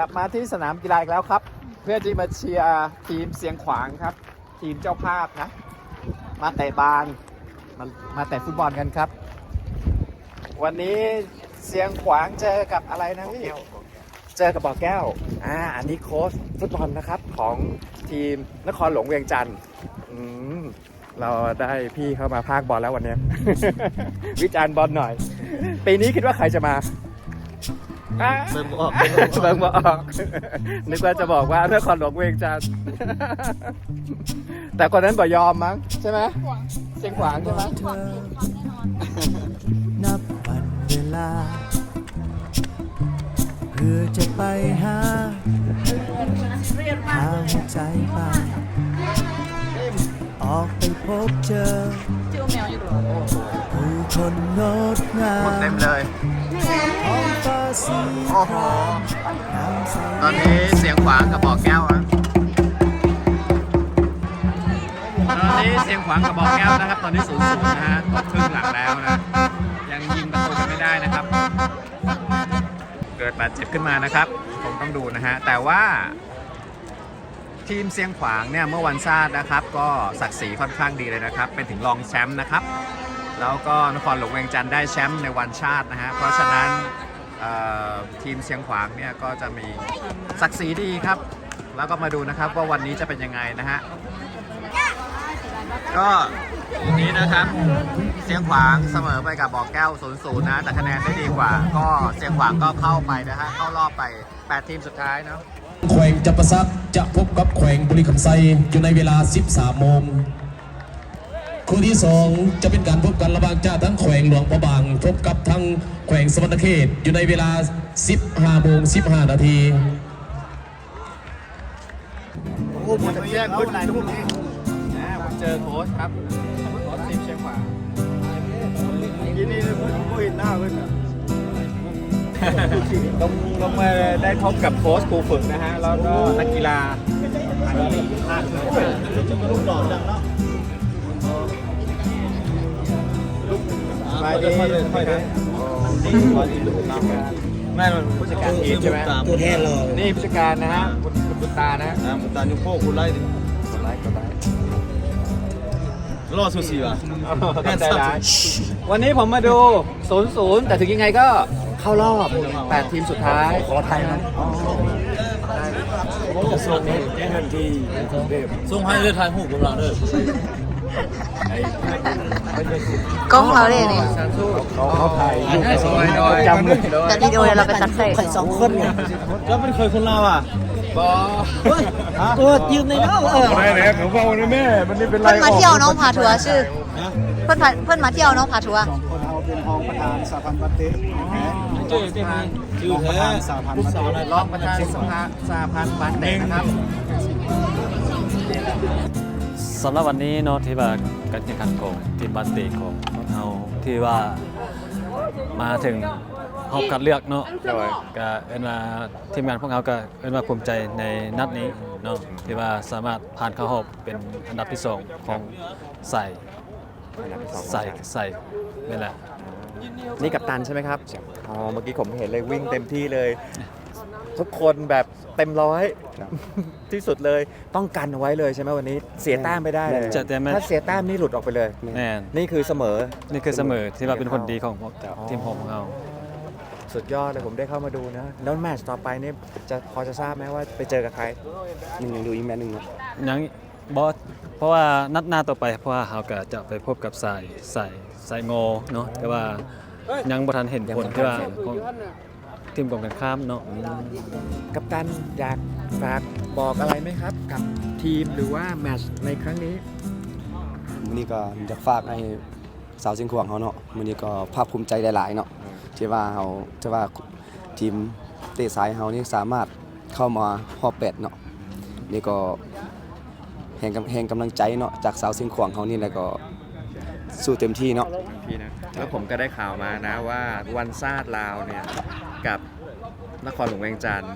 ลับมาที่สนามกีฬาอีกแล้วครับ เพื่อที่มาเชียร์ทีมเสียงขวางครับ ทีมเจ้าภาพนะ มาเตะบาลมามาเตะฟุตบอลกันครับ วันนี้เสียงขวางเจอกับอะไรนะพี่เจอกับบ่อแก้วอ่าอันนี้โค้ชฟุตบอลนะครับของทีมนครหลวงเวียงจันทร์อืมเราได้พี่เข้ามาพากบอลแล้ววันนี้ วิจารณ์บอลหน่อย ปีนี้คิดว่าใครจะมา เบิ่งบ่ออกเบิ่งบ่ออก นึกว่าจะบอกว่านครหลวงเวงจันทร์แต่คนนั้นบ่ยอมมั้งใช่ไหมเสียงขวางใช่ไหมนับวันเวลา เพื่อจะไปหาหาหัวใจไปออกไปพบเจอผู้คนงดงามเต็มเลย โอ้โห ตอนนี้เสียงขวางกับบ่อแก้วอะตอนนี้เสียงขวางกับบ่อแก้วนะครับ ตอนนี้ศูนย์ศูนย์นะฮะตกครึ่งหลังแล้วนะ ยังยิงประตูกันไม่ได้นะครับ เกิดบาดเจ็บขึ้นมานะครับ ผมต้องดูนะฮะ แต่ว่าทีมเสียงขวางเนี่ยเมื่อวันซาดนะครับ ก็ศักดิ์ศรีค่อนข้างดีเลยนะครับ เป็นถึงรองแชมป์นะครับ แล้วก็นครหลวงเวียงจันทร์ได้แชมป์ในวันชาตินะฮะ เพราะฉะนั้น ทีมเสียงขวางเนี่ยก็จะมีศักดิ์ศรีดีครับ แล้วก็มาดูนะครับว่าวันนี้จะเป็นยังไงนะฮะก็นี้นะครับเสียงขวางเสมอไปกับบอกแก้ว 0-0 นะ แต่คะแนนได้ดีกว่า ก็เสียงขวางก็เข้าไปนะฮะเข้ารอบไป 8 ทีมสุดท้ายเนาะแขวงจับประซักจะพบกับแขวงบุรีคำไซอยู่ในเวลา 13โมง คู่ที่ 2 จะเป็นการพบกันระหว่างเจ้าทั้งแขวงหลวงพระบาง พบกับทั้งแขวงสวรรณเขตอยู่ในเวลา 15โมง15 นาทีโอ้ผมจะแยกขึ้นไหนทุกนี้นะผมเจอโค้ชครับโค้ชทีมเชียงขวางยินดีเลยผมเห็นหน้าเว้ยลงลงมาได้พบกับโค้ชครูฝึกนะฮะ แล้วก็นักกีฬาอันนี้พลาดเลย ลูกหล่อจังเนาะไปดีไปดีนี่ไม่ผู้จัดการทีมใช่ไหมตัวแทนเรานี่ผู้จัดการนะฮะคุณคุณบุตานะอ่ามุตานุโคคุณไล่ดิกดไลค์กดไลค์รอสูสีว่ะใจร้ายวันนี้ผมมาดู0-0แต่ถึงยังไงก็เข้ารอบ8ทีมสุดท้าย ขอไทยนะส่งให้ทันทีส่งให้เลือดทยหูกับเราเด้อ กล้องเราเลยนี่สาธุเขาไทยโดยโดยจำเลยโดยแต่วิดีโอเราไปตัดใส่ข่อยสองคนเนี่ยแล้วเป็นเคยคนลาวอะบอตัวยืมในน้องเออไม่เลยผมบอกเลยแม่ มันนี่เป็นไรเพื่อนมาเที่ยวน้องพาทัวร์ชื่อ เพื่อนพาเพื่อนมาเที่ยวน้องพาทัวร์เราเป็นรองประธานสาพันธ์บัตเต้เจ๊เจ๊มีชื่อแท้ลูกสาวอะไรรองประธานสภาสหพันธ์บาสเตะนะครับ สำหรับวันนี้เนาะที่ว่าการแข่งขันของทีมบาสเตะของพวกเราที่ว่ามาถึงรอบคัดเลือกเนาะก็เอ็นว่าทีมงานพวกเราก็เอ็นว่าภูมิใจในนัดนี้เนาะที่ว่าสามารถผ่านเข้ารอบเป็นอันดับที่สองของใส่ใส่ใส่นี่แหละ นี่กับตันใช่ไหมครับ อ๋อ เมื่อกี้ผมเห็นเลยวิ่งเต็มที่เลย ทุกคนแบบเต็มร้อยที่สุดเลยต้องกันเอาไว้เลยใช่ไหมวันนี้ เสียแต้มไม่ได้เลยจะแต่ไม่ถ้าเสียแต้มนี่หลุดออกไปเลยแน่นนี่คือเสมอ นี่คือเสมอที่ว่าเป็นคนดีของพวกทีมของเรา สุดยอดเลยผมได้เข้ามาดูนะ แล้วแมตช์ต่อไปนี่จะพอจะทราบไหมว่าไปเจอกับใคร หนึ่งยังดูอีกแมนหนึ่งนะยังบอสเพราะว่านัดหน้าต่อไปเพราะว่าเราก็จะไปพบกับสายสายสายโงเนาะแต่ว่ายังบ่ทันเห็นผลที่ว่าของ ทีมกองกันข้ามเนาะกัปตันอยากฝากบอกอะไรไหมครับ กับทีมหรือว่าแมตช์ในครั้งนี้ มื้อนี้ก็อยากฝากให้สาวเชียงขวางเขาเนาะมื้อนี้ก็ภาคภูมิใจหลายๆเนาะที่ว่าเขาที่ว่าทีมเตะสายเขานี่สามารถเข้ามารอบแปดเนาะนี่ก็แห่งกำแห่งกำลังใจเนาะจากสาวเชียงขวางเขานี่แล้วก็สู้เต็มที่เนาะ พี่นะแล้วผมก็ได้ข่าวมานะว่าวันซาดลาวเนี่ยกับ นครหลวงเวียงจันทร์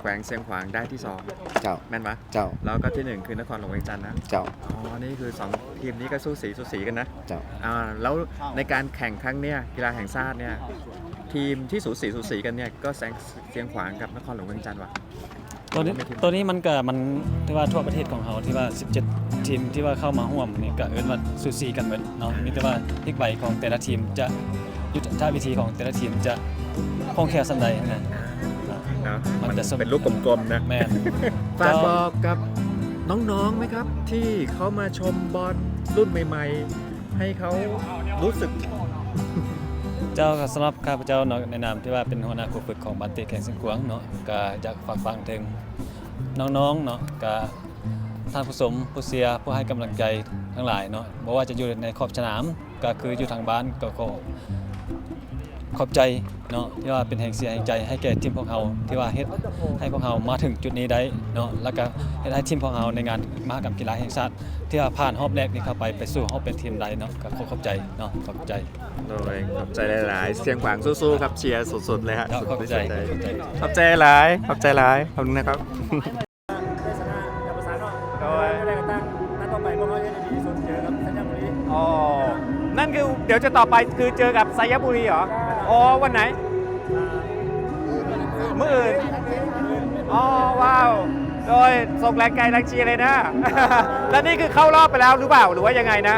แขวงเชียงขวางได้ที่สองเจ้า แม่นปะเจ้า แล้วก็ที่หนึ่งคือนครหลวงเวียงจันทร์นะ เจ้า อ๋อ นี่คือสองทีมนี้ก็สู้สีสู้สีกันนะ เจ้า อ่า แล้วในการแข่งครั้งเนี้ยกีฬาแห่งชาติเนี่ยทีมที่สูสีสูสีกันเนี่ยก็แซงเสียงขวางกับนครหลวงเวียงจันทร์ว่ะ ตัวนี้ตัวนี้มันก็มันที่ว่าทั่วประเทศของเขาที่ว่า 17 ทีมที่ว่าเข้ามาร่วมนี่ก็เอิ้นว่าสูสีกันเหมือนเนาะมีแต่ว่าพลิกใบของแต่ละทีมจะยุทธวิธีของแต่ละทีมจะคล่องแคล่วสันใดทั้งนั้นเนาะ นะมันจะสมเป็นลูกกลมๆนะแม่นฝากบอกกับน้องๆไหมครับ ที่เขามาชมบอลรุ่นใหม่ๆ ให้เขารู้สึก เจ้าก็สำหรับข้าพเจ้าเนาะในนามที่ว่าเป็นหัวหน้าครูฝึกของบันเตแข่งสิงขวางเนาะก็อยากฝากฟังถึงน้องๆเนาะก็ท่านผู้ชมผู้เสียร์ผู้ให้กำลังใจทั้งหลายเนาะบ่ว่าจะอยู่ในขอบสนามก็คืออยู่ทางบ้านก็ขอ ขอบใจเนาะที่ว่าเป็นแห่งเสียแห่งใจให้แก่ทีมของเราที่ว่าเฮ็ดให้พวกเรามาถึงจุดนี้ได้เนาะแล้วก็เฮ็ดให้ทีมของเราในงานมหกรรมกีฬาแห่งชาติที่ว่าผ่านรอบแรกนี้เข้าไปไปสู่รอบเป็นทีมใดเนาะก็ขอขอบใจเนาะขอบใจโดยขอบใจหลาย ๆ เสียงขวางสู้ๆครับเชียร์สุด ๆ เลยฮะขอบใจขอบใจหลายขอบใจหลายขอบคุณนะครับโดยได้กระตั้งนัดต่อไปพวกเขาจะดีที่สุดเจอกับสัญญาบุรีอ๋อนั่นคือเดี๋ยวจะต่อไปคือเจอกับไซยบุรีเหรอ อ๋อวันไหนมื่ออื่นอ๋อว้าว โดยส่งแรงใจแรงเชียร์เลยนะ แล้วนี่คือเข้ารอบไปแล้วหรือเปล่าหรือว่ายังไงนะ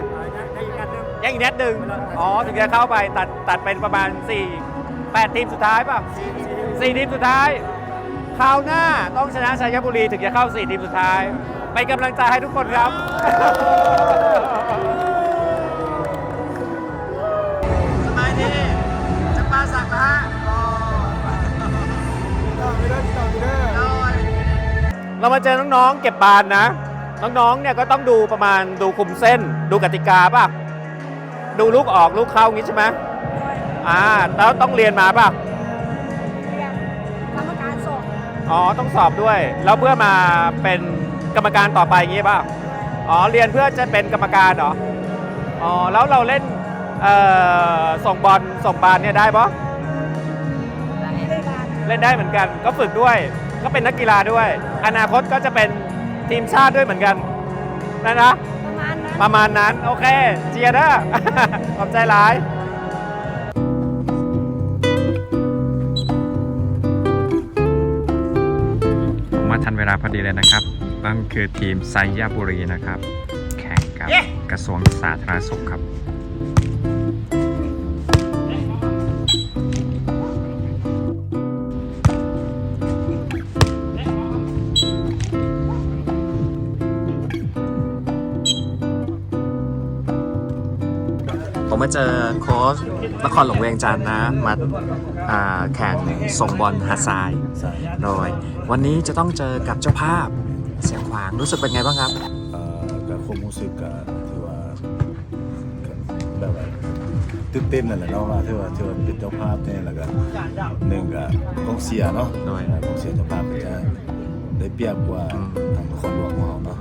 ยังอีกนัดหนึ่งอ๋อถึงจะเข้าไปตัดตัดเป็นประมาณ 4 8 ทีมสุดท้ายป่ะ4ทีมสุดท้ายคราวหน้าต้องชนะชัยบุรีถึงจะเข้า 4 ทีมสุดท้าย ไปกำลังใจให้ทุกคนครับ สักนะฮะเรามาเจอน้องๆ เก็บบานนะ น้องๆ เนี่ยก็ต้องดูประมาณดูคุมเส้น ดูกติกาป่ะ ดูลูกออกลูกเข้าอย่างงี้ใช่ไหมอ่าแล้วต้องเรียนมาป่ะกรรมการส่งอ๋อ ต้องสอบด้วย แล้วเพื่อมาเป็นกรรมการต่อไปอย่างงี้ป่ะ อ๋อ เรียนเพื่อจะเป็นกรรมการเหรอ อ๋อ แล้วเราเล่น เอ่อส่งบอลส่งบานเนี่ยได้ปะเล่นได้เหมือนกัน ก็ฝึกด้วย ก็เป็นนักกีฬาด้วย อนาคตก็จะเป็นทีมชาติด้วยเหมือนกันนะนะประมาณนั้นประมาณนั้น โอเค เจียร์เด้อขอบใจหลายผมมาทันเวลาพอดีเลยนะครับนั่นคือทีมไซยบุรีนะครับ แข่งกับกระทรวงสาธารณสุขครับ มมาเจอโค้ชนครหลวงเวียงจันทร์นะมาอ่าแข่งส่งบอลหาดทรายโดยวันนี้จะต้องเจอกับเจ้าภาพเสียงขวางรู้สึกเป็นไงบ้างครับเอ่อกับความรู้สึกก็ถือว่าก็แบบว่าตื่นเต้นนั่นแหละเนาะว่าถือว่าถือว่าเป็นเจ้าภาพเนี่ยแล้วก็หนึ่งก็กองเชียร์เนาะโดยกองเชียร์เจ้าภาพก็จะได้เปรียบกว่าทางนครหลวงของเราเนาะ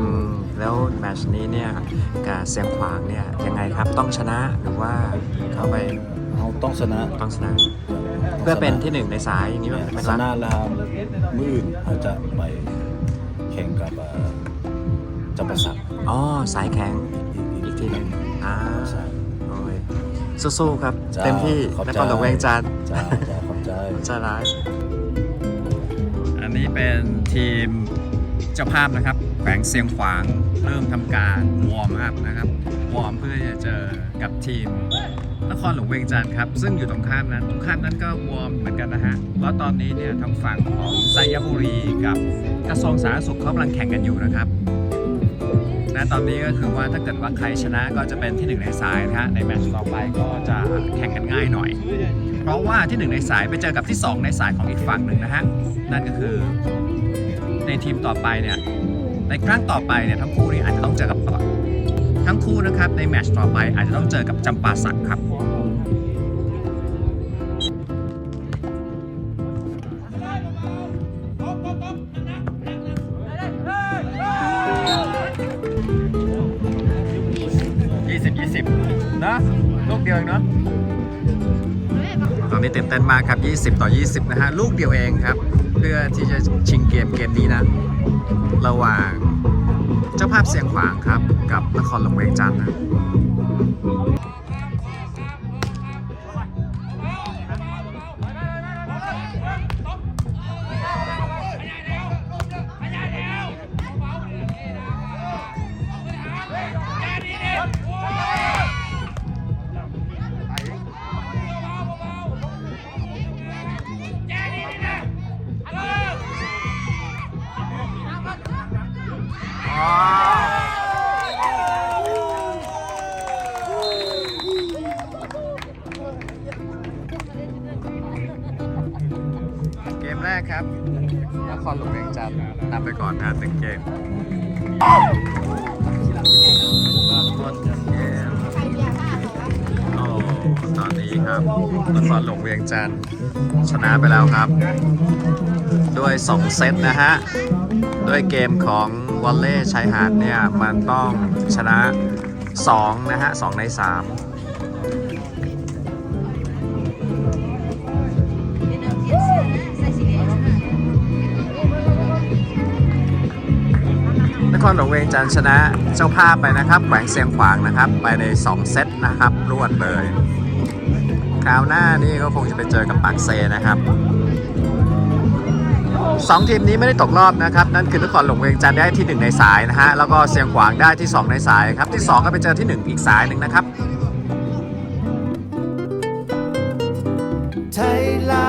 อืม แล้วแมตชนี้เนี่ยกับเสียงขวางเนี่ยยังไงครับต้องชนะหรือว่าเข้าไปเราต้องชนะต้องชนะ เพื่อเป็นที่หนึ่งในสายอย่างนี้ป่ะเป็นชรักนะแล้วมืออื่นอาจจะไปแข่งกับเอ่อเจับประสักอ๋อสายแข็งอีกทีหนึ่งอ่าโอ้ยสู้ๆครับ เต็มที่ขอบนใจครหลวงเวียงจันทร์จ้าจ้าขอบใจจะร้ายอันนี้เป็นทีมเจ้าภาพนะครับแขวงเสียงขวาง เริ่มทำการวอร์มอัพนะครับ วอร์มเพื่อจะเจอกับทีมนครหลวงเวียงจันทร์ครับ ซึ่งอยู่ตรงข้ามนั้น ตรงข้ามนั้นก็วอร์มเหมือนกันนะฮะแล้วตอนนี้เนี่ยทางฝั่งของไซยบุรีกับกระทรวงสาธารณสุขเขากำลังแข่งกันอยู่นะครับณตอนนี้ก็คือว่าถ้าเกิดว่าใครชนะก็จะเป็นที่หนึ่งในสายนะฮะ ในแมตช์ต่อไปก็จะแข่งกันง่ายหน่อย เพราะว่าที่หนึ่งในสายไปเจอกับที่สองในสายของอีกฝั่งหนึ่งนะฮะ นั่นก็คือในทีมต่อไปเนี่ย ในครั้งต่อไปเนี่ยทั้งคู่นี้อาจจะต้องเจอกับทั้งคู่นะครับในแมตช์ต่อไปอาจจะต้องเจอกับจำปาสักครับยี่สิบยี่สิบนะลูกเดียวเองเนาะตอนนี้ตื่นเต้นมากครับ 20 ต่อ 20 นะฮะ ลูกเดียวเองครับ เพื่อที่จะชิงเกมเกมนี้นะ ระหว่างเจ้าภาพเสียงขวางครับ กับนครหลวงเวียงจันทร์นะ นะครับนครหลวงเวียงจันทร์นำไปก่อนนะหนึ่งเกมหมดเกมโอ้ตอนนี้ครับนครหลวงเวียงจันทร์ชนะไปแล้วครับ ด้วย 2 เซตนะฮะ ด้วยเกมของวอลเล่ชายหาดเนี่ย มันต้องชนะ 2 นะฮะ 2 ใน 3 ครหลวงเวียงจันทร์ชนะเจ้าภาพไปนะครับแขวงเสียงขวางนะครับ ไปใน 2 เซตนะครับรวดเลย คราวหน้านี่ก็คงจะไปเจอกับปากเซนะครับสองทีมนี้ไม่ได้ตกรอบนะครับ นั่นคือนครหลวงเวียงจันทร์ได้ที่ 1 ในสายนะฮะแล้วก็เสียงขวางได้ที่ 2 ในสายครับที่ 2 ก็ไปเจอที่ 1 อีกสายหนึ่งนะครับไทยลา